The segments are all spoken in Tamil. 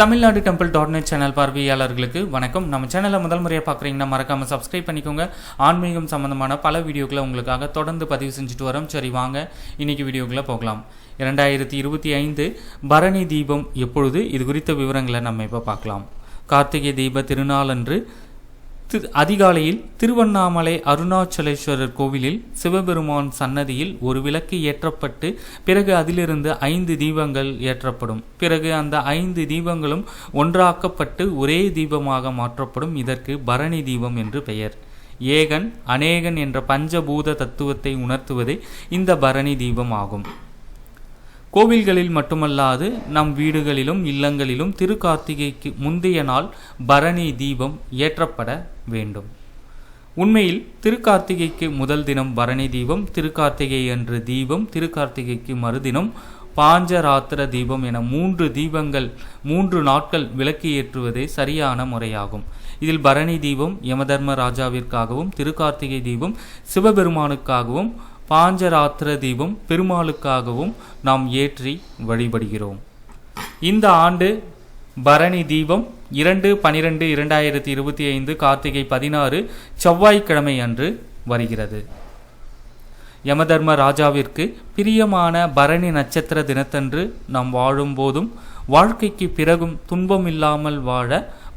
Tamil Nadu temple dot net channel பார்வையாளர்களுக்கு வணக்கம். நம்ம சேனலை முதல் முறையாக பார்க்குறீங்கன்னா மறக்காமல் சப்ஸ்கிரைப் பண்ணிக்கோங்க. ஆன்மீகம் சம்மந்தமான பல வீடியோக்களை உங்களுக்காக தொடர்ந்து பதிவு செஞ்சுட்டு வரோம். சரி வாங்க. இன்னைக்கு வீடியோக்குள்ளே போகலாம். இரண்டாயிரத்தி இருபத்தி ஐந்து பரணி தீபம் எப்பொழுது? இது குறித்த விவரங்களை நம்ம இப்போ பார்க்கலாம். கார்த்திகை தீப திருநாளன்று தி- அதிகாலையில் திருவண்ணாமலை அருணாச்சலேஸ்வரர் கோவிலில் சிவபெருமான் சன்னதியில் ஒரு விளக்கு ஏற்றப்பட்டு பிறகு அதிலிருந்து ஐந்து தீபங்கள் ஏற்றப்படும். பிறகு அந்த ஐந்து தீபங்களும் ஒன்றாக்கப்பட்டு ஒரே தீபமாக மாற்றப்படும். இதற்கு பரணி தீபம் என்று பெயர். ஏகன் அநேகன் என்ற பஞ்சபூத தத்துவத்தை உணர்த்துவதே இந்த பரணி தீபம் ஆகும் கோவில்களில் மட்டுமல்லாது நம் வீடுகளிலும் இல்லங்களிலும் திருக்கார்த்திகைக்கு முந்தைய நாள் பரணி தீபம் ஏற்றப்பட வேண்டும். உண்மையில் திருக்கார்த்திகைக்கு முதல் தினம் பரணி தீபம் திருக்கார்த்திகை அன்று தீபம் திருக்கார்த்திகைக்கு மறுதினம் பாஞ்சராத்திர தீபம் என மூன்று தீபங்கள் மூன்று நாட்கள் விளக்கு ஏற்றுவதே சரியான முறையாகும். இதில் பரணி தீபம் யமதர்ம ராஜாவிற்காகவும் திருக்கார்த்திகை தீபம் சிவபெருமானுக்காகவும் பாஞ்சராத்திர தீபம் பெருமாளுக்காகவும் நாம் ஏற்றி வழிபடுகிறோம். இந்த ஆண்டு பரணி தீபம் இரண்டு பனிரெண்டு இரண்டாயிரத்தி இருபத்தி ஐந்து கார்த்திகை பதினாறு செவ்வாய்க்கிழமை அன்று வருகிறது. யமதர்ம ராஜாவிற்கு பிரியமான பரணி நட்சத்திர தினத்தன்று நாம் வாழும்போதும் வாழ்க்கைக்கு பிறகும் துன்பம் இல்லாமல் வாழ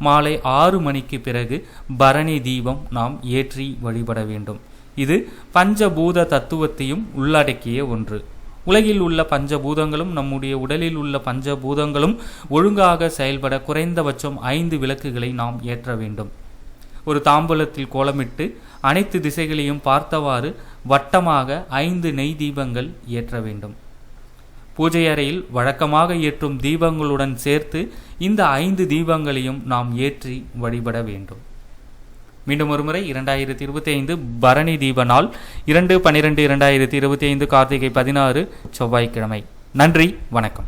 மாலை ஆறு மணிக்கு பிறகு பரணி தீபம் நாம் ஏற்றி வழிபட வேண்டும். இது பஞ்சபூத தத்துவத்தையும் உள்ளடக்கிய ஒன்று. உலகில் உள்ள பஞ்சபூதங்களும் நம்முடைய உடலில் உள்ள பஞ்சபூதங்களும் ஒழுங்காக செயல்பட குறைந்தபட்சம் ஐந்து விளக்குகளை நாம் ஏற்ற வேண்டும். ஒரு தாம்பூலத்தில் கோலமிட்டு அனைத்து திசைகளையும் பார்த்தவாறு வட்டமாக ஐந்து நெய் தீபங்கள் ஏற்ற வேண்டும். பூஜை அறையில் வழக்கமாக ஏற்றும் தீபங்களுடன் சேர்த்து இந்த ஐந்து தீபங்களையும் நாம் ஏற்றி வழிபட வேண்டும். மீண்டும் ஒருமுறை இரண்டாயிரத்தி இருபத்தி ஐந்து பரணி தீப நாள். இரண்டு பன்னிரெண்டு இரண்டாயிரத்தி இருபத்தி ஐந்து கார்த்திகை பதினாறு செவ்வாய்க்கிழமை. நன்றி வணக்கம்.